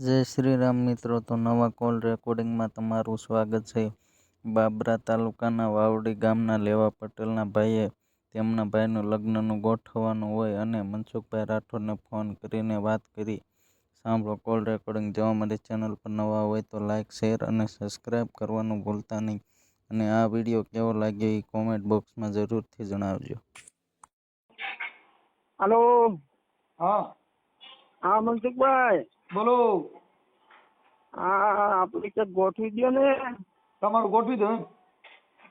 જય શ્રી રામ મિત્રો તો નવા કોલ રેકોર્ડિંગમાં તમારું સ્વાગત છે. બાબરા તાલુકાના વાવડી ગામના લેવા પટેલના ભાઈએ તેમના ભાઈનું લગ્નનું ગોઠવવાનું હોય અને મનસુખભાઈ રાઠોડને ફોન કરીને વાત કરી. સાંભળો કોલ રેકોર્ડિંગ જો અમારી ચેનલ પર નવા હોય તો લાઇક શેર અને સબસ્ક્રાઈબ કરવાનું ભૂલતા નહીં. અને આ વીડિયો કેવો લાગ્યો એ કોમેન્ટ બોક્સમાં જરૂરથી જણાવજો. હેલો. હા. હા મનસુખભાઈ. બોલો. હા આપણે ક્યાંક ગોઠવી દો ને. તમારું ગોઠવી દો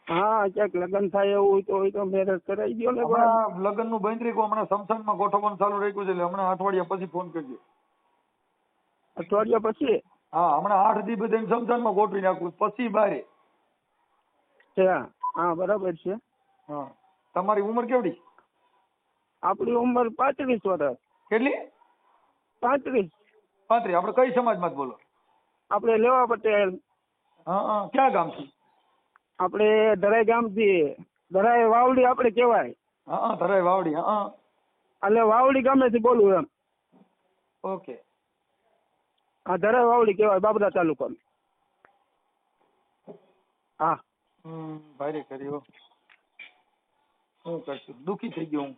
હા ક્યાંક લગ્ન થાય એવું હોય તો હોય તો મેરેજ કરાવી દો ને લગ્ન લગ્નનું બંધ રાખ્યું હમણાં સમસાનમાં ગોઠવવાનું ચાલુ રાખ્યું છે એટલે હમણાં અઠવાડિયા પછી ફોન કરજો. અઠવાડિયા પછી? હા હમણાં આઠ દી બધાને સમસાનમાં ગોઠવી નાખું પછી બારે. હા બરાબર છે. હા તમારી ઉંમર કેવડી? આપણી ઉંમર પાંત્રીસ વર્ષ. કેટલી? પાંત્રીસ. પાંત્રીસ આપણે કઈ સમાજમાં બોલો. આપણે લેવા પટેલ. હા ક્યાં ગામથી આપણે ધરાઈ ગામથી ધરાઈ વાવડી આપણે કહેવાય. હા ધરાઈ વાવડી હા એટલે વાવડી ગામેથી બોલું એમ. ઓકે. હા ધરાઈ વાવડી કહેવાય બાબરા તાલુકો હા. હમ ભારે કર્યો શું કરશું? દુખી થઈ ગયો હું.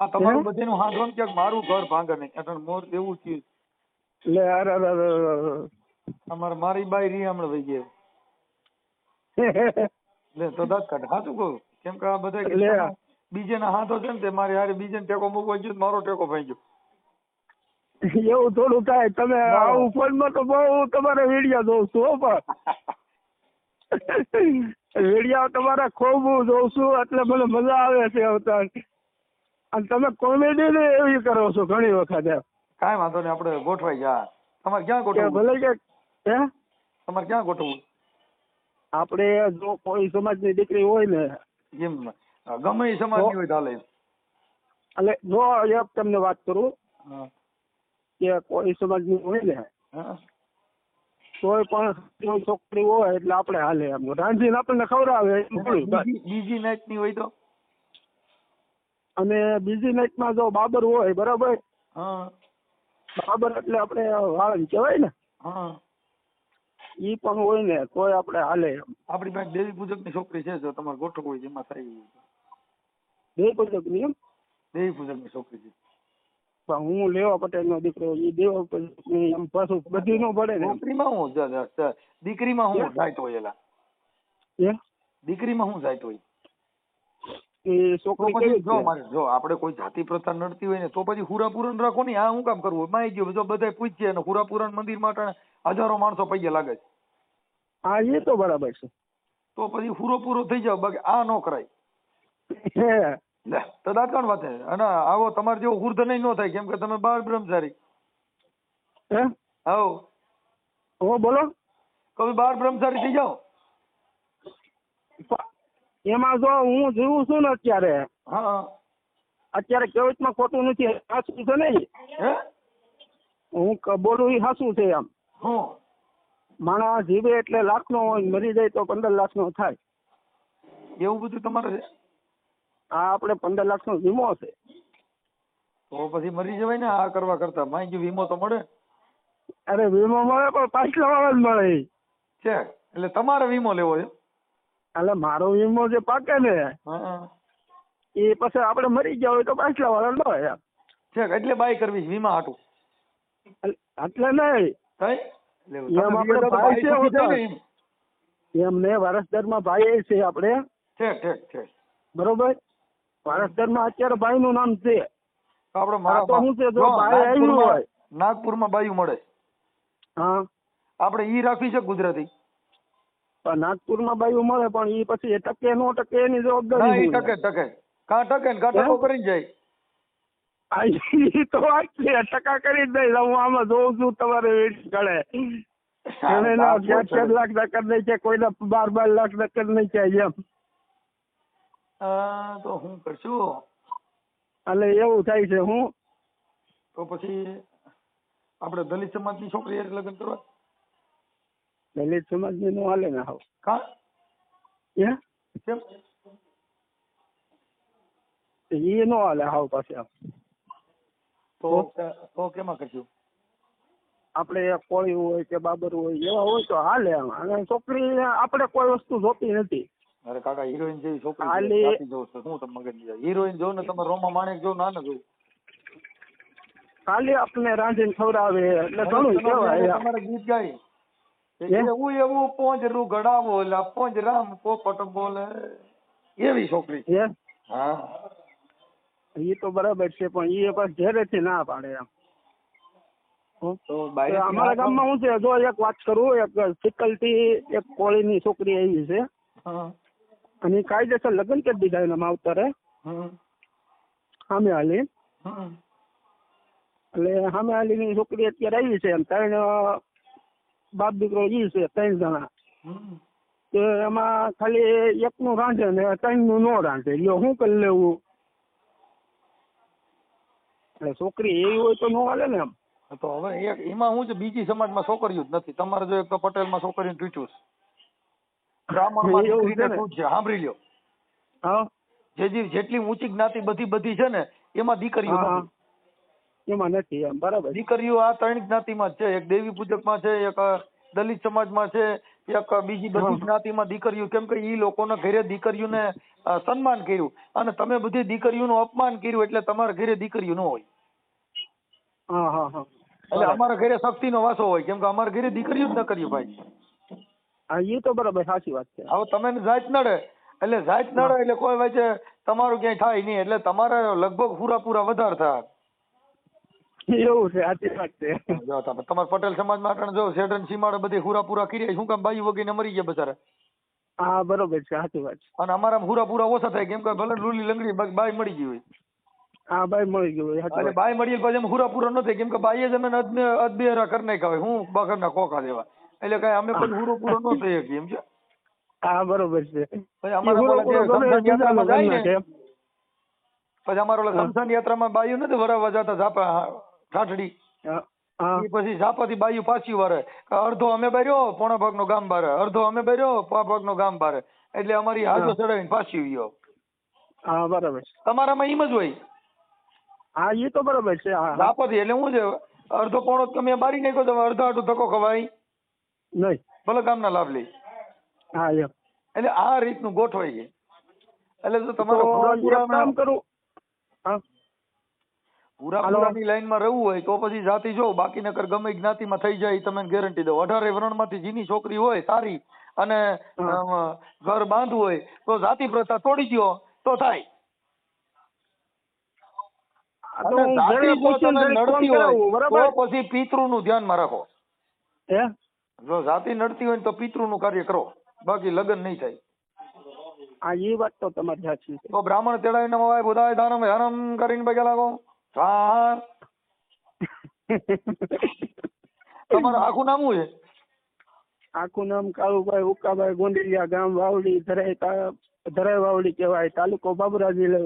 આ તમારું? બધાનું હાંધવાનું ક્યાંક મારું ઘર ભાંગે નહીં. મોર એવું થયું. લે અરે અરે અમારે મારી બાઈ રી હમણાં વહી ગઈ. લે તો દાંત કાઢ. હાચું કહું? કેમ કે આ બધા લે. બીજે ના હાથો છે ને તે મારે હારે બીજે ટેકો મૂકવા ગયો મારો ટેકો ભાઈ ગયો એવું થોડું થાય. તમે આવું ફોનમાં તો બહુ તમારે વિડિયા જોઉં છું હો પણ. વિડિયા તમારા ખૂબ જોઉં છું એટલે મને મજા આવે છે અવતાર અને તમે કોમેડી ને એવી કરો છો ઘણી વખત એમ. કાંઈ વાંધો નહીં આપણે ગોઠવાઈ જા. તમારે ક્યાં ગોઠવવું? ભલે કે હે? તમારે ક્યાં ગોઠવવું? આપણે જો કોઈ સમાજની દીકરી હોય ને એમ ગમે એ સમાજની હોય ચાલે એટલે જો એક તમને વાત કરું. કે કોઈ સમાજની હોય ને. તોય પણ છોકરી હોય એટલે આપણે હાલે એમ. રાંધીને આપણને ખવડાવે આવે બીજી બીજી ની હોય તો? અને બીજી નાઈટમાં જો બાબર હોય બરાબર? હા. બાબર એટલે આપણે વાળન કહેવાય ને? હા. ઈ પણ હોય ને તોય આપણે હાલે આપણી પાસે દેવી પૂજકની છોકરી છે જો તમારે ગોઠવવું હોય જેમાં થાય હોય. બે પદક એમ? દેવી પૂજકની છોકરી છે. પણ હું લેવા પટેલ નો દીકરો એ દેવા પૂજકની એમ પાછું બધી નો પડે ને દીકરીમાં હું દીકરીમાં હું જાયતો હોય એલા. દીકરીમાં હું જાયતો હોય. એ છોકરી કેવી જો મારે જો આપણે કોઈ જાતિ પ્રથા નડતી હોય ને તો પછી હુરાપુરણ રાખો ને આ હું કામ કરવું માઈ ગયો જો બધા પૂછીએ ને હુરાપુરણ મંદિર માટે હજારો માણસો પૈયા લાગે છે. હા એ તો બરાબર છે. તો પછી હુરો પૂરો થઈ જાવ બાકી આ નો કરાય. લે તો દાંતણ વાત. છે અને આવો તમારે જેવો હુર્ધ નહીં ન થાય કેમ કે તમે બાળ બ્રહ્મચારી. હે? આવો. હો બોલો. કવિ બાળ બ્રહ્મચારી થઈ જાઓ. એમાં જો હું જીવું છું ને અત્યારે? હા. અત્યારે કેવતમાં ખોટું નથી સાચું છે ને હે? બોલું એ સાચું છે એમ. માણસ જીવે એટલે લાખ નો હોય મરી જાય તો પંદર લાખ નો થાય. એવું બધું તમારે આ આપણે પંદર લાખ નો વીમો છે. તો પછી મરી જવાય ને આ કરવા કરતા. માઈ જો વીમો તો મળે. અરે વીમો મળે પણ પાછલા વાળા જ મળે છે? એટલે તમારે વીમો લેવો છે? એટલે મારો વીમો જે પાકે ને એ પછી આપણે મરી ગયા હોય તો પાછલા વાળા લો છે એટલે બાય કરવી વીમા હાટું. એટલે- નહીં. એમ ભાઈ ને એમ. એમને ભાઈ છે આપણે. ઠીક ઠીક ઠીક બરોબર? વારસદારમાં અત્યારે ભાઈ નું નામ છે. આપણે તો શું છે, જો આવ્યું નાગપુરમાં- હોય. નાગપુરમાં બાયું મળે. હા. આપણે ઈ રાખવી છે ગુજરાતી? નાગપુરમાં બાયું મળે પણ એ પછી એ ટકે નો ટકે એની જવાબદારી ઈ શું ટકે ટકે. કા ટકે ને કાં ટકો કરીને જાય. આ તો આટલી ટકા કરી જ દઈશ. હું આમાં જોઉં છું તમારે વેટ કરે એને ના ચાર ચાર લાખ ના કરી દઈ છે. કોઈને બાર બાર લાખ ના કરી નહીં છે એમ. તો હું કરશું? એટલે એવું થાય છે હું? તો પછી આપણે દલિત સમાજની છોકરી લગ્ન કરવા? દલિત સમાજ ને નો હાલે ને હાવ કાં હે કેમ એ નો હાલે હાવ પાસે આમ. તો તો કેમાં કરશું? આપણે કોળી હોય કે બાબર હોય એવા હોય તો હાલે આમ. અને છોકરી આપણે કોઈ વસ્તુ જોતી નથી. અરે કાકા હિરોઈન જેવી છોકરી હું તમને મગજ હિરોઈન જો ને તમે રોમા માણેક જો ના ને જોયું ખાલી આપણે રાંધીને ખવડાવે એટલે ઘણું કહેવાય તમારે ગીત ગાય? એવું એવું પોંજરું ગડાવો લા પોંજરામ પોપટ બોલે. એવી છોકરી? છે. હા. એ તો બરાબર છે પણ એ બસ ઘેરેથી ના પાડે એમ. હો? તો તો બાયરેથી અમારા ના ગામમાં શું છે જો એક વાત કરું એક શીતલથી એક કોળીની છોકરી આવી છે. અને કાયદેસર લગ્ન કરી દીધા એના માવતરે. સામે હાલી. એટલે સામે હાલીની છોકરી અત્યારે આવી છે એમ ત્રણ બાપ દીકરો ઈ છે ત્રણ જણા. તો એમાં ખાલી એકનું રાંધે ને ત્રણનું નો રાંધે. લ્યો શું કરી લેવું? એટલે છોકરી એવી હોય તો નો હાલે ને એમ. તો હવે એક એમાં હું છે બીજી સમાજમાં છોકરીઓ જ નથી. તમારે જો એક તો પટેલમાં છોકરીને છે. બ્રાહ્મણમાં છે સાંભળી લ્યો. હા. જેટલી ઊંચી જ્ઞાતિ બધી બધી છે ને એમાં દીકરીઓ એમાં નથી એમ બરાબર. દીકરીઓ આ ત્રણ જ્ઞાતિમાં છે એક દેવી પૂજકમાં છે એક દલિત સમાજમાં છે એક બીજી બધી. જ્ઞાતિમાં દીકરીઓ. કેમ કે ઈ લોકોના ઘરે દીકરીઓને સન્માન કર્યું અને તમે બધી દીકરીઓનું અપમાન કર્યું એટલે તમારા ઘરે દીકરીઓ ન હોય. હા હા હા. એટલે અમારા ઘરે શક્તિનો વાસો હોય કેમ કે અમારા ઘરે દીકરીઓ જ ન કર્યું ભાઈ. હા એ તો બરાબર સાચી વાત છે. હવે તમે જાત નડે એટલે જાત નડે એટલે કોઈ વચ્ચે તમારું ક્યાંય થાય નહીં એટલે તમારે લગભગ પૂરા પૂરા વધારે થાય. એવું છે સાચી વાત છે. જો તમે તમારા પટેલ સમાજ માટે જો શેઠન સીમાડે બધી હુરા પૂરા કરી શું કામ બાયું વગીને મરી ગયા બચારા હા બરોબર છે સાચી વાત છે. અને અમારા હુરા પૂરા ઓછા થાય કેમ કે ભલે લૂલી લંગડી બાઈ મળી ગઈ હોય. હા બાઈ મળી ગયું હોય, સાચી બાઈ મળી પછી એમ હુરા પૂરા ન થાય કેમ કે બાઈએ જ અમે અદબે અદબેરા કરી નાખ્યા હોય. હું બગરના કોકા દેવા એટલે કઈ અમે કોઈ હુરો પૂરો ન થઈ શકીએ એમ છે? હા બરોબર છે. પછી અમારા. પછી અમારા સમસાન યાત્રામાં બાયું નથી વરાવવા જતા ઝાપા ઠાઠડી પછી ઝાપાથી બાયું પાછી વારે. અડધો અમે ભર્યો પોણા ભાગનો ગામ બારે. અડધો અમે ભર્યો પોણા ભાગનો ગામ બારે. એટલે અમારી હાજો ચડાવીને પાછી ગયો હા બરાબર છે. તમારામાં એમ જ હોય. હા એ તો બરોબર છે. ઝાપાથી એટલે શું છે અડધો પોણો તમે બારી નાખ્યો તમે અડધો આટો ધક્કો ખવાય. નહીં. ભલે ગામના લાભ લે. હા એમ. એટલે આ રીતનું ગોઠવાય છે. એટલે જો તમારો કામ કરું. હા. પૂરા. પૂરાની લાઈનમાં રહેવું હોય તો પછી જાતિ જો બાકી નકર ગમે જ્ઞાતિમાં થઈ જાય તમે ગેરંટી દઉં. અઢારે વરણમાંથી જીની છોકરી હોય સારી અને ઘર બાંધવું હોય તો જાતિ પ્રથા તોડી દ્યો તો થાય. પછી પિતૃ નું ધ્યાનમાં રાખો. જો જાતિ નડતી હોય તો પિતૃ નું કાર્ય કરો. બાકી લગ્ન નહીં થાય. આ એ વાત તો તમારી સાચી તો બ્રાહ્મણ તેડાવીને બુધાય દાનમ હરમ કરીને પગે લાગો. સ્વાહા તમારું આખું નામ શું છે? આખું નામ કાળુભાઈ ઉકાભાઈ ગોંડલિયા ગામ વાવડી ધરાય ધરાય વાવડી કહેવાય તાલુકો બાબરા જિલ્લો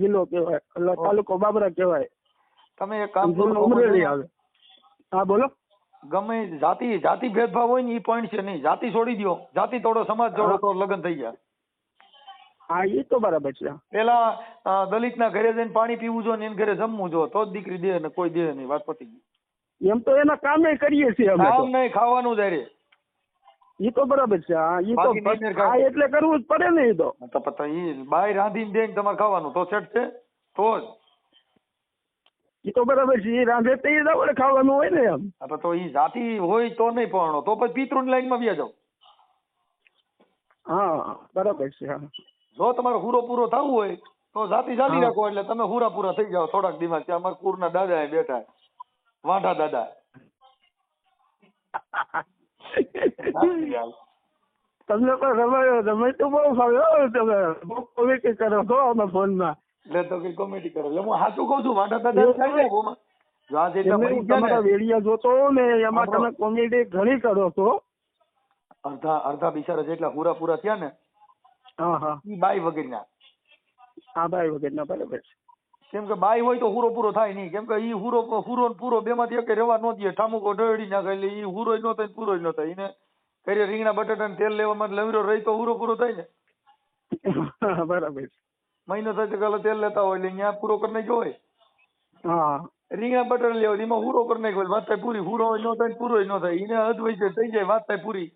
જિલ્લો કહેવાય એટલે તાલુકો બાબરા કહેવાય. તમે એક કામ કરો ઉમરેલી આવે. હા બોલો. ગમે જાતિ જાતિ ભેદભાવ હોય ને એ પોઈન્ટ છે નહીં. જાતિ છોડી દ્યો. જાતિ તોડો સમાજ જોડો તો લગ્ન થઈ ગયા. હા એ તો બરાબર છે. પેલા દલિત દલિતના ઘરે જઈને પાણી પીવું જો ને એને ઘરે જમવું જો તો જ દીકરી દે ને કોઈ દે નહીં વાત પતી ગઈ. એમ તો એના કામે કરીએ છીએ અમે કામ નહીં ખાવાનું જ. એ તો બરાબર છે હા એ તો હા એટલે કરવું જ પડે ને એ તો. તો પછી બાય રાંધીને દે ને તમારે ખાવાનું તો સેટ છે તો જ. એ તો બરાબર છે એ રાંધે તો એ ખાવાનું હોય ને એમ. તો એ જાતિ હોય તો નહીં પણ તો પછી પિતૃની લાઈનમાં વ્યા જાઓ. હા બરાબર છે હા. જો તમારે હુરો પૂરો થવું હોય તો જાતિ ચાલી રાખો એટલે તમે હુરા પૂરા થઈ જાઓ થોડાક દિવસ. ત્યાં અમારા કુરના દાદા એ બેઠા. વાંઢા દાદા. તમને તો રમાયો રમાય તો બહુ ફાવ્યો તમે બહુ કોમેડી કરો છો અમે ફોનમાં. એટલે તો કઈ કોમેડી કરો. એટલે હું સાચું કહું છું વાંઢા દાદા થાય ને તમારા વેડિયા જોતો ને એમાં તમે કોમેડી ઘણી કરો છો. અડધા અડધા બિચારા જેટલા હુરા પૂરા થયા ને હા હા. ઈ બાઈ વગરના. હા ભાઈ વગરના બરાબર છે. કેમ કે બાય હોય તો હુરો પૂરો થાય નહીં. કેમ કે ઈ હુરો હુરો ને પૂરો બે માંથી એક રહેવા ન દે ઠામુકો ઢળી નાખે એટલે ઈ હુરો ન થાય પૂરો ન થાય. એને કરી રીંગણા બટાટા ને તેલ લેવામાં લવરો રહી તો હુરો પૂરો થાય ને. બરાબર મહિનો થાય તો કાલે તેલ લેતા હોય એટલે ત્યાં પૂરો કરી નાખ્યો હોય. હા. રીંગણા બટર લેવા એમાં હુરો કરી નાખ્યો વાત થાય પૂરી. હુરો ન થાય પૂરો ન થાય. એને અધવૈસે થઈ જાય વાત થાય પૂરી.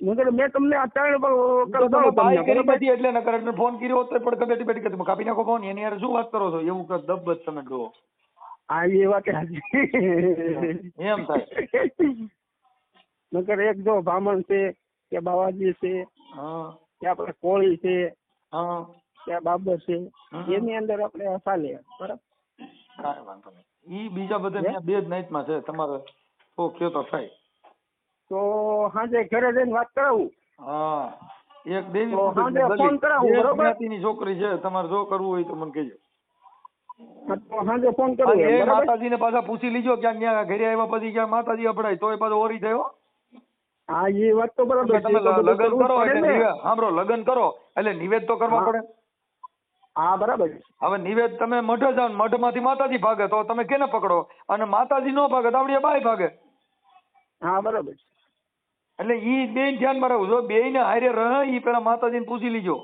નકર મેં તમને આ ત્રણ તો વખત તમે કહું બાય તમને કરી બરાબર? નથી એટલે નકર એટલે ફોન કર્યો હોત પણ કબેટી બેટી કે તમે કાપી નાખો ફોન એની યાર શું વાત કરો છો? એવું કર દબ તમે ડો હા એ વાત એમ થાય. નકર એક જો બ્રાહ્મણ છે કે બાવાજી છે હા. કે આપણે કોળી છે હા. કે બાબર છે એની અંદર આપણે ચાલે બરાબર? કાંઈ વાંધો નહીં. ઈ બીજા બધા? બે જ નાઈટમાં છે તમારે તો કયો તો થાય. તો સાંજે ઘરે જઈને વાત કરાવું. હા એક દેવી સાંજે ફોન કરાવું, બરોબર? છોકરી છે તમારે જો કરવું હોય તો મને કહેજો. સાંજે ફોન કરું એ બરાબર? માતાજીને પાછા પૂછી લીજો ક્યાંક ત્યાં ઘરે આવ્યા પછી ક્યાં માતાજી અપડાય તોય પાછો ઓરી થયો? હા એ વાત તો બરાબર તમે લગ્ન કરો જ એટલે સાંભળો લગ્ન કરો એટલે નિવેદ તો કરવા પડે. હા બરાબર હવે નિવેદ તમે મઠે જાઓ મઢમાંથી માતાજી ભાગે તો તમે કેને પકડો? અને માતાજી નો ભાગે તો આપડે બાઈ ભાગે. હા બરાબર. એટલે ઈ બે ધ્યાનમાં રહું જો બે ને હારે રહે ઈ પેલા માતાજીને પૂછી લીજો.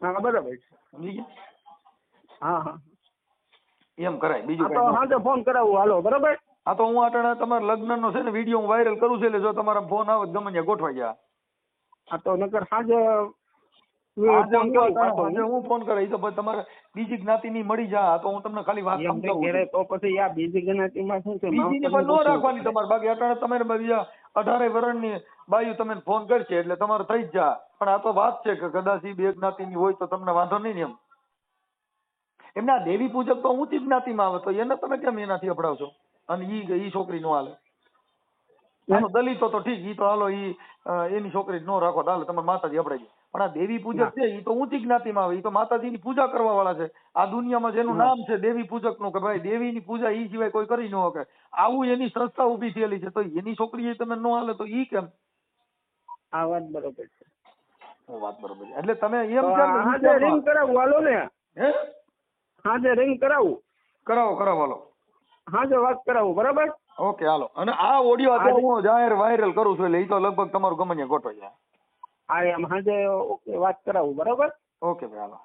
હા બરાબર છે. સમજી ગયા? હા હા. એમ કરાય. બીજું તો ન. ફોન કરાવું. હાલો બરાબર? હા તો હું અટાણે તમારા લગ્નનો છે ને વીડિયો હું વાયરલ કરું છું એટલે જો તમારા ફોન આવે ગમે ત્યાં ગોઠવાઈ જાય હા તો નકર સાંજે હું ફોન કરે તો પછી તમારે બીજી જ્ઞાતિ ની મળી જા. તો હું તમને ખાલી વાત સમજાવું તો પછી આ બીજી જ્ઞાતિમાં શું છે? બીજીની પણ ન રાખવાની તમારે. બાકી અટાણે તમારે બીજા અઢારે વર્ષની બાયુ તમે ફોન કરશે એટલે તમારે થઈ જ જા. પણ આ તો વાત છે કે કદાચ એ બે જ્ઞાતિની હોય તો તમને વાંધો નહીં એમ. એમના દેવી પૂજક તો ઊંચી જ્ઞાતિમાં આવે, તો એને તમે કેમ એનાથી અપડાવશો? અને ઈ ઈ છોકરી નો હાલે. એનો દલિતો તો ઠીક, ઈ તો હાલો ઈ એની છોકરી નો રાખો તો હાલો, તમારે માતાજી અપડાઈ પણ આ દેવી પૂજક છે ઈ તો ઊંચી જ્ઞાતિમાં આવે એ તો માતાજીની પૂજા કરવા વાળા છે. આ દુનિયામાં જેનું નામ છે દેવી પૂજકનું કે ભાઈ દેવીની પૂજા એ સિવાય કોઈ કરી ન શકે. આવું એની સંસ્થા ઊભી થયેલી છે તો એની છોકરી તમે ન હાલે તો ઈ કેમ? આ વાત બરોબર છે. વાત બરોબર છે. એટલે તમે એમ તો કેમ આ સાંજે રિંગ કરાવું હાલો ને. હે? સાંજે રિંગ કરાવું. કરાવો કરાવો હાલો. સાંજે વાત કરાવું બરાબર? Okay hello. અને આ ઓડિયો અત્યારે હું જાહેર વાયરલ કરું છું એટલે એ તો લગભગ તમારું ગમન્ય ગોઠવાઈ જાય. હા એમ સાંજે ઓકે વાત કરાવું બરાબર? ઓકે ભાઈ